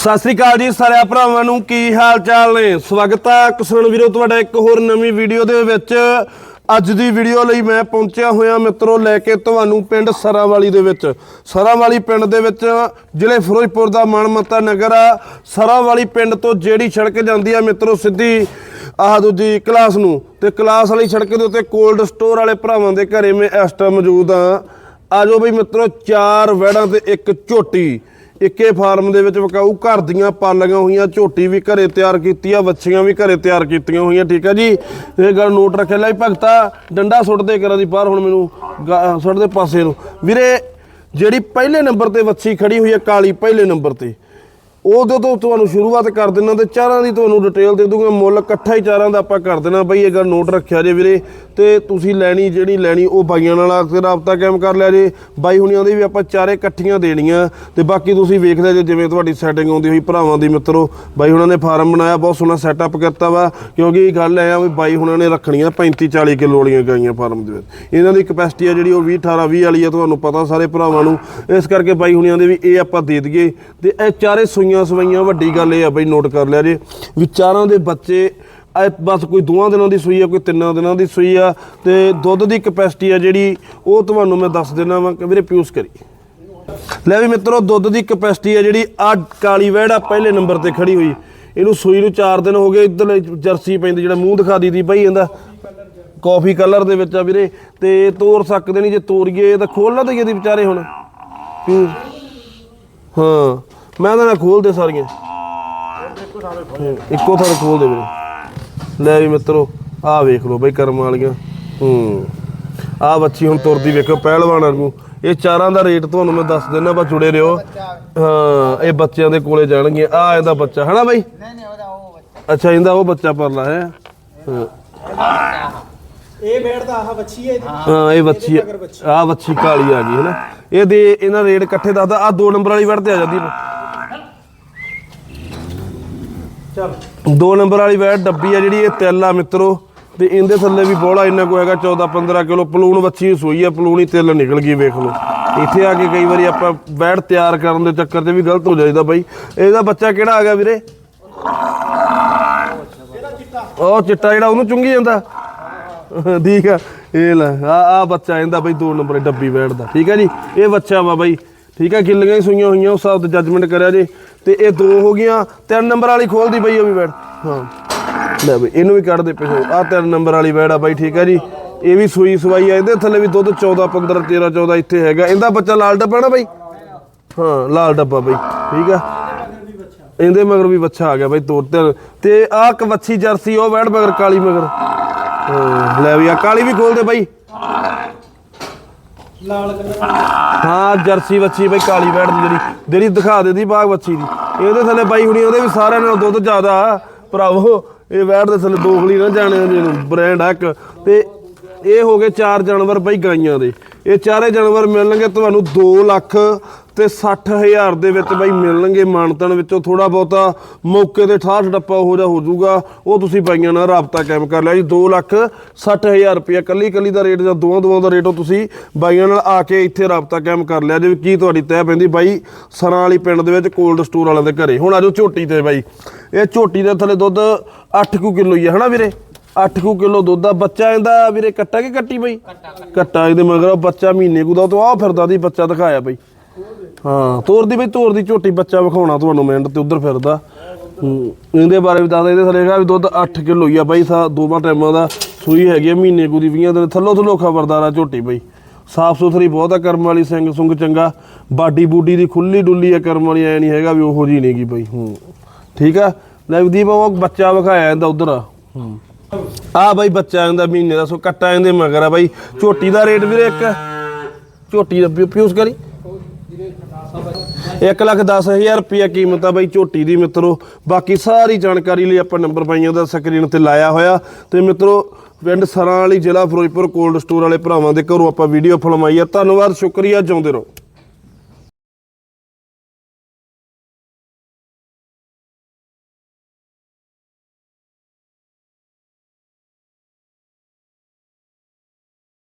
ਸਤਿ ਸ੍ਰੀ ਅਕਾਲ ਜੀ ਸਾਰਿਆਂ ਭਰਾਵਾਂ ਨੂੰ, ਕੀ ਹਾਲ ਚਾਲ ਨੇ? ਸਵਾਗਤ ਹੈ ਕਿਸਾਨ ਵੀਰੋ, ਤੁਹਾਡਾ ਇੱਕ ਹੋਰ ਨਵੀਂ ਵੀਡੀਓ ਦੇ ਵਿੱਚ। ਅੱਜ ਦੀ ਵੀਡੀਓ ਲਈ ਮੈਂ ਪਹੁੰਚਿਆ ਹੋਇਆ ਮਿੱਤਰੋ, ਲੈ ਕੇ ਤੁਹਾਨੂੰ ਪਿੰਡ ਸਰਾਵਾਲੀ ਦੇ ਵਿੱਚ। ਸਰਾਵਾਲੀ ਪਿੰਡ ਦੇ ਵਿੱਚ ਜ਼ਿਲ੍ਹੇ ਫਿਰੋਜ਼ਪੁਰ ਦਾ ਮਨਮੱਤਾ ਨਗਰ ਆ। ਸਰਾਵਾਲੀ ਪਿੰਡ ਤੋਂ ਜਿਹੜੀ ਸੜਕ ਜਾਂਦੀ ਆ ਮਿੱਤਰੋ, ਸਿੱਧੀ ਆਹ ਦੂਜੀ ਕਲਾਸ ਨੂੰ। ਤੇ ਕਲਾਸ ਵਾਲੀ ਸੜਕ ਦੇ ਉੱਤੇ ਕੋਲਡ ਸਟੋਰ ਵਾਲੇ ਭਰਾਵਾਂ ਦੇ ਘਰੇ ਮੈਂ ਇਸ ਟਾਈਮ ਮੌਜੂਦ ਆ। ਆਜੋ ਬਈ ਮਿੱਤਰੋ, ਚਾਰ ਵੈੜਾਂ ਤੇ ਇੱਕ ਝੋਟੀ। ਇੱਕੇ ਫਾਰਮ ਦੇ ਵਿੱਚ ਵਿਕਾਊ। ਘਰ ਦੀਆਂ ਪਾਲੀਆਂ ਹੋਈਆਂ, ਝੋਟੀ ਵੀ ਘਰੇ ਤਿਆਰ ਕੀਤੀ ਆ, ਵੱਛੀਆਂ ਵੀ ਘਰੇ ਤਿਆਰ ਕੀਤੀਆਂ ਹੋਈਆਂ, ਠੀਕ ਆ ਜੀ? ਇਹ ਗੱਲ ਨੋਟ ਰੱਖਿਆ ਲੈ ਭਗਤਾ, ਡੰਡਾ ਸੁੱਟਦੇ ਕਰਾਂ ਦੀ ਬਾਹਰ ਹੁਣ ਮੈਨੂੰ ਗਾ- ਸੁੱਟਦੇ ਪਾਸੇ ਨੂੰ। ਵੀਰੇ, ਜਿਹੜੀ ਪਹਿਲੇ ਨੰਬਰ ਤੇ ਵੱਛੀ ਖੜੀ ਹੋਈ ਹੈ ਕਾਲੀ ਪਹਿਲੇ ਨੰਬਰ ਤੇ। ਉਦੋਂ ਤੋਂ ਤੁਹਾਨੂੰ ਸ਼ੁਰੂਆਤ ਕਰ ਦਿੰਨਾ ਤੇ ਚਾਰਾਂ ਦੀ ਤੁਹਾਨੂੰ ਡਿਟੇਲ ਦੇ ਦੂੰਗਾ ਮੁੱਲ ਇਕੱਠਾ ਹੀ ਚਾਰਾਂ ਦਾ ਆਪਾਂ ਕਰ ਦੇਣਾ। ਬਈ ਇਹ ਗੱਲ ਨੋਟ ਰੱਖਿਆ ਜੇ ਵੀਰੇ, ਤੇ ਤੁਸੀਂ ਲੈਣੀ, ਜਿਹੜੀ ਲੈਣੀ ਉਹ ਬਾਈਆਂ ਨਾਲ ਆ ਕੇ ਰਾਬਤਾ ਕਾਇਮ ਕਰ ਲਿਆ ਜੇ। ਬਾਈ ਹੁਣੀਆਂ ਦੀ ਵੀ ਆਪਾਂ ਚਾਰੇ ਇਕੱਠੀਆਂ ਦੇਣੀਆਂ। ਤੇ ਬਾਕੀ ਤੁਸੀਂ ਵੇਖ ਲਿਆ ਜੇ ਜਿਵੇਂ ਤੁਹਾਡੀ ਸੈਟਿੰਗ ਆਉਂਦੀ ਹੋਈ, ਭਰਾਵਾਂ ਦੀ ਮਿੱਤਰੋ, ਬਾਈ ਹੁਣਾਂ ਨੇ ਫਾਰਮ ਬਣਾਇਆ, ਬਹੁਤ ਸੋਹਣਾ ਸੈਟਅਪ ਕੀਤਾ ਵਾ। ਕਿਉਂਕਿ ਇਹ ਗੱਲ ਐ ਆ ਵੀ ਬਾਈ ਹੁਣਾਂ ਨੇ ਰੱਖਣੀਆਂ 35 40 ਕਿਲੋ ਵਾਲੀਆਂ ਗਾਈਆਂ ਫਾਰਮ ਦੇ ਵਿੱਚ। ਇਹਨਾਂ ਦੀ ਕਪੈਸਿਟੀ ਆ ਜਿਹੜੀ ਉਹ 20 18 20 ਵਾਲੀ ਆ, ਤੁਹਾਨੂੰ ਪਤਾ ਸਾਰੇ ਭਰਾਵਾਂ ਨੂੰ। ਇਸ ਕਰਕੇ ਬਾਈ ਹੁਣੀਆਂ ਦੇ ਵੀ ਇਹ ਆਪਾਂ ਦੇ ਦਈਏ। ਤੇ ਇਹ ਚਾਰੇ ਸੂਈਆਂ ਸਵਾਈਆਂ, ਵੱਡੀ ਗੱਲ ਇਹ ਆ ਬਈ ਨੋਟ ਕਰ ਲਿਆ ਜੇ। ਵਿਚਾਰਾਂ ਦੇ ਬੱਚੇ ਇਹ ਬਸ ਕੋਈ ਦੋਵਾਂ ਦਿਨਾਂ ਦੀ ਸੂਈ ਆ, ਕੋਈ ਤਿੰਨਾਂ ਦਿਨਾਂ ਦੀ ਸੂਈ ਆ, ਤੇ ਦੁੱਧ ਦੀ ਕਪੈਸਿਟੀ ਆ ਜਿਹੜੀ, ਉਹ ਤੁਹਾਨੂੰ ਮੈਂ ਦੱਸ ਦੇਣਾ ਵਾ ਕਿ ਵੀਰੇ ਪਿਊਸ ਕਰੀ। ਲੈ ਵੀ ਮਿੱਤਰੋ, ਦੁੱਧ ਦੀ ਕਪੈਸਿਟੀ ਆ ਜਿਹੜੀ ਆ ਕਾਲੀ ਵੈੜ ਪਹਿਲੇ ਨੰਬਰ ਤੇ ਖੜੀ ਹੋਈ। ਇਹਨੂੰ ਸੂਈ ਨੂੰ 4 ਦਿਨ ਹੋ ਗਏ ਇੱਧਰ ਜਰਸੀ ਪੈਂਦੀ, ਜਿਹੜਾ ਮੂੰਹ ਦਿਖਾ ਦਿੱਤੀ ਬਈ ਇਹਦਾ। ਕਾਫੀ ਕਲਰ ਦੇ ਵਿੱਚ ਆ ਵੀਰੇ, ਤੇ ਤੋਰ ਸਕਦੇ ਨਹੀਂ ਜੇ ਤੋਰੀਏ ਤਾਂ ਖੋਲ ਨਾ ਦਈਏ ਦੀ ਵਿਚਾਰੇ ਹੁਣ। ਹਾਂ। ਹਾਂ ਮੈਂ ਤਾਂ ਨਾ ਖੋਲ ਦੇ ਸਾਰੀਆਂ। ਹੂੰ, ਇੱਕੋ ਥਾਂ ਖੋਲ ਦੇ ਵੀਰੇ ਲੈ ਵੀ ਮਿੱਤਰੋ ਆਹ ਵੇਖ ਲਓ ਬਈ ਕਰਮ ਵਾਲੀਆਂ। ਹੂੰ। ਆਹ ਬੱਚੀ ਹੁਣ ਤੁਰਦੀ ਵੇਖੋ ਪਹਿਲਵਾਨ ਵਾਂਗੂ। ਇਹ ਚਾਰਾਂ ਦਾ ਰੇਟ ਤੁਹਾਨੂੰ ਮੈਂ ਦੱਸ ਦਿੰਦਾ ਬਸ ਜੁੜੇ ਰਹੋ। ਹਾਂ ਇਹ ਬੱਚਿਆਂ ਦੇ ਕੋਲੇ ਜਾਣਗੇ ਆ ਇਹਦਾ ਬੱਚਾ ਹਨਾ ਬਾਈ? ਨਹੀਂ ਨਹੀਂ ਉਹਦਾ ਉਹ ਬੱਚਾ। ਅੱਛਾ ਇਹਦਾ ਉਹ ਬੱਚਾ ਪਰਲਾ ਹੈ। ਹਾਂ। ਇਹ ਬੈਠ ਦਾ ਆਹ ਬੱਚੀ ਹੈ ਇਹਦੀ। ਹਾਂ। ਇਹ ਵੱਛੀ ਆ। ਵੱਛੀ। ਕਾਲੀ ਆ ਗਈ ਹੈ ਨਾ ਇਹਦੇ ਇਹਨਾਂ ਰੇਟ ਇਕੱਠੇ ਦੱਸਦਾ ਆ ਦੋ ਨੰਬਰ ਵਾਲੀ ਵੜ ਤੇ ਆ ਜਾਂਦੀ। ਚਲ। ਦੋ ਨੰਬਰ ਵਾਲੀ ਵੈੜ ਡੱਬੀ ਆ ਜਿਹੜੀ, ਇਹ ਤਿਲ ਆ ਮਿੱਤਰੋ। ਤੇ ਇਹਦੇ ਥੱਲੇ ਵੀ ਬੋਲਾ ਇੰਨਾ ਕੋ ਹੈਗਾ 14 15 ਕਿਲੋ ਪਲੂਣ ਵੱਛੀ ਸੋਈ ਆ, ਪਲੂਣੀ ਤਿਲ ਨਿਕਲ ਗਈ, ਵੇਖ ਲਓ। ਇੱਥੇ ਆ ਕੇ ਕਈ ਵਾਰੀ ਆਪਾਂ ਵੈੜ ਤਿਆਰ ਕਰਨ ਦੇ ਚੱਕਰ 'ਚ ਵੀ ਗਲਤ ਹੋ ਜਾਈਦਾ ਬਾਈ। ਇਹਦਾ ਬੱਚਾ ਕਿਹੜਾ ਆ ਗਿਆ ਵੀਰੇ? ਉਹ ਚਿੱਟਾ ਜਿਹੜਾ ਉਹਨੂੰ ਚੁੰਗੀ ਜਾਂਦਾ? ਠੀਕ ਆ, ਇਹ ਲੈ, ਆ ਆ ਬੱਚਾ ਇਹਦਾ ਬਈ, ਦੋ ਨੰਬਰ ਡੱਬੀ ਵੈੜ ਦਾ। ਠੀਕ ਆ ਜੀ, ਇਹ ਬੱਚਾ ਵਾ ਬਾਈ। ਠੀਕ ਆ ਗਿੱਲੀਆਂ ਹੀ ਸੂਈਆਂ ਹੋਈਆਂ, ਉਸ ਹਿਸਾਬ ਤੇ ਜੱਜਮੈਂਟ ਕਰਿਆ ਜੇ। ਤੇ ਇਹ ਦੋ ਹੋ ਗਈਆਂ, ਤਿੰਨ ਨੰਬਰ ਵਾਲੀ ਖੋਲਦੀ ਬਈ ਉਹ ਵੀ ਵੈੜ ਹਾਂ। ਲੈ ਬਈ ਇਹਨੂੰ ਵੀ ਕੱਢ ਦੇ ਪਿਛੋ। ਆ ਤਿੰਨ ਨੰਬਰ ਵਾਲੀ ਵੈੜ ਆ ਬਾਈ, ਠੀਕ ਆ ਜੀ। ਇਹ ਵੀ ਸੂਈ ਸਵਾਈ ਆ, ਇਹਦੇ ਥੱਲੇ ਵੀ ਦੁੱਧ 14 15 13 14 ਇੱਥੇ ਹੈਗਾ। ਇਹਦਾ ਬੱਚਾ ਲਾਲ ਡੱਬਾ ਨਾ ਬਾਈ? ਹਾਂ, ਲਾਲ ਡੱਬਾ ਬਾਈ, ਠੀਕ ਆ। ਇਹਦੇ ਮਗਰ ਵੀ ਬੱਚਾ ਆ ਗਿਆ ਬਾਈ ਤੋਰ ਤੇ ਤੇ ਆਹ ਇੱਕ ਵੱਛੀ ਜਰਸੀ, ਉਹ ਵੈੜ ਮਗਰ, ਕਾਲੀ ਮਗਰ। ਲੈ ਵੀ ਆ ਕਾਲੀ ਵੀ ਖੋਲ ਦੇ ਬਾਈ। ਲਾਲ ਕਲਰ ਹਾਂ, ਜਰਸੀ ਵੱਛੀ ਬਈ, ਕਾਲੀ ਵੈੜ ਦੀ ਜਿਹੜੀ। ਜਿਹੜੀ ਦਿਖਾ ਦੇ ਦੀ ਬਾਗ ਵੱਛੀ ਦੀ। ਇਹਦੇ ਥੱਲੇ ਬਾਈ ਹੁਣੀ, ਉਹਦੇ ਵੀ ਸਾਰਿਆਂ ਨਾਲੋਂ ਦੁੱਧ ਜ਼ਿਆਦਾ। ਆ। ਭਰਾਵੋ, ਇਹ ਵੈੜ ਦੇ ਥੱਲੇ ਦੋਗਲੀ ਨਾ ਜਾਣੇ ਜਿਹਨੂੰ ਬ੍ਰਾਂਡ ਆ ਇੱਕ। ਤੇ ਇਹ ਹੋ ਗਏ ਚਾਰ ਜਾਨਵਰ ਬਾਈ ਗਾਈਆਂ ਦੇ। ਇਹ ਚਾਰੇ ਜਾਨਵਰ ਮਿਲਣਗੇ ਤੁਹਾਨੂੰ 2 ਲੱਖ ਤੇ 60000 ਦੇ ਵਿੱਚ ਬਾਈ ਮਿਲਣਗੇ ਮਾਨਤਨ ਵਿੱਚੋਂ। ਥੋੜਾ ਬਹੁਤਾ ਮੌਕੇ ਤੇ ਠਾਠ ਡੱਪਾ ਹੋ ਜਾ, ਹੋ ਜਾਊਗਾ। ਉਹ ਤੁਸੀਂ ਬਾਈਆਂ ਨਾਲ ਰਾਬਤਾ ਕਾਇਮ ਕਰ ਲਿਆ ਜੀ। 2 ਲੱਖ 60000 ਰੁਪਇਆ ਕੱਲੀ ਕੱਲੀ ਦਾ ਰੇਟ ਜਾਂ ਦੋਵਾਂ ਦੋਵਾਂ ਦਾ ਰੇਟ ਉਹ ਤੁਸੀਂ ਬਾਈਆਂ ਨਾਲ ਆ ਕੇ ਇੱਥੇ ਰਾਬਤਾ ਕਾਇਮ ਕਰ ਲਿਆ। ਜੇ ਕੀ ਤੁਹਾਡੀ ਤੈਅ ਪੈਂਦੀ ਬਾਈ ਸਰਾਂ ਵਾਲੀ ਪਿੰਡ ਦੇ ਵਿੱਚ ਕੋਲਡ ਸਟੋਰ ਵਾਲਿਆਂ ਦੇ ਘਰੇ। ਹੁਣ ਆਜੋ ਝੋਟੀ ਤੇ ਬਾਈ। ਇਹ ਝੋਟੀ ਦੇ ਥੱਲੇ ਦੁੱਧ 8 ਕੁ ਕਿਲੋ ਹੀ ਹੈ ਹਨਾ ਵੀਰੇ? 8 ਕੁ ਕਿਲੋ ਦੁੱਧ ਆ, ਬੱਚਾ ਇਹਦਾ ਵੀਰੇ ਕੱਟਾ ਕਿ ਕੱਟੀ ਬਈ? ਕੱਟਾ ਇਹਦੇ ਮਗਰ ਉਹ ਬੱਚਾ ਮਹੀਨੇ ਕੁ ਦਾ, ਤੋਂ ਆ ਫਿਰਦਾ ਦੀ ਬੱਚਾ ਦਿਖਾਇਆ ਬਈ। ਹਾਂ ਤੋਰ ਬਈ ਤੋਰ ਝੋਟੀ, ਬੱਚਾ ਵਿਖਾਉਣਾ ਤੁਹਾਨੂੰ ਮਿੰਟ ਤੇ ਉਧਰ ਫਿਰਦਾ। ਇਹਦੇ ਬਾਰੇ ਵੀ ਦੱਸਦਾ ਇਹਦੇ ਥੱਲੇ ਹੈਗਾ ਵੀ ਦੁੱਧ 8 ਕਿਲੋ ਹੀ ਆ ਬਾਈ, ਸਾ ਦੋਵਾਂ ਟਾਈਮਾਂ ਦਾ ਸੂਈ ਹੈਗੀ ਆ, ਮਹੀਨੇ ਕੁ ਦੀ 20 ਦਿਨ ਥੱਲੋ ਥੱਲੋ ਖਬਰਦਾਰ ਆ ਝੋਟੀ ਬਈ। ਸਾਫ਼ ਸੁਥਰੀ ਬਹੁਤ ਆ, ਕਰਮ ਵਾਲੀ ਸਿੰਘ ਸੁੰਗ ਚੰਗਾ। ਬਾਡੀ ਬੂਡੀ ਦੀ ਖੁੱਲੀ ਡੁੱਲੀ ਆ, ਕਰਮ ਵਾਲੀ ਐ ਨਹੀਂ ਹੈਗਾ ਵੀ ਉਹੋ ਜੀ ਨਹੀਂਗੀ ਬਈ, ਹੂੰ। ਠੀਕ ਆ? ਲੈ ਦੀਪ, ਉਹ ਬੱਚਾ ਵਿਖਾਇਆ ਇਹਦਾ ਉਧਰ। ਹੂੰ ਆ ਬਾਈ ਬੱਚਾ ਇਹਦਾ ਮਹੀਨੇ ਦਾ ਸੋ ਕੱਟਾ ਇਹਦੇ ਮਗਰ ਆ ਬਾਈ। ਝੋਟੀ ਦਾ ਰੇਟ ਵੀਰੇ ਇੱਕ। ਝੋਟੀ ਦਾ ਪਿ- ਪਿਊਸ ਕਰੀ। 1 ਲੱਖ 10000 ਰੁਪਏ ਕੀਮਤ ਆ ਬਾਈ ਝੋਟੀ ਦੀ ਮਿੱਤਰੋ। ਬਾਕੀ ਸਾਰੀ ਜਾਣਕਾਰੀ ਲਈ ਆਪਾਂ ਨੰਬਰ ਪਾਈਆਂ ਦਾ ਸਕਰੀਨ ਤੇ ਲਾਇਆ ਹੋਇਆ। ਤੇ ਮਿੱਤਰੋ, ਪਿੰਡ ਸਰਾਂ ਵਾਲੀ ਜ਼ਿਲ੍ਹਾ ਫਿਰੋਜ਼ਪੁਰ ਕੋਲਡ ਸਟੋਰ ਵਾਲੇ ਭਰਾਵਾਂ ਦੇ ਘਰੋਂ ਆਪਾਂ ਵੀਡੀਓ ਫਿਲਮਾਈ ਆ। ਧੰਨਵਾਦ, ਸ਼ੁਕਰੀਆ ਚਾਹੁੰਦੇ ਰਹੋ।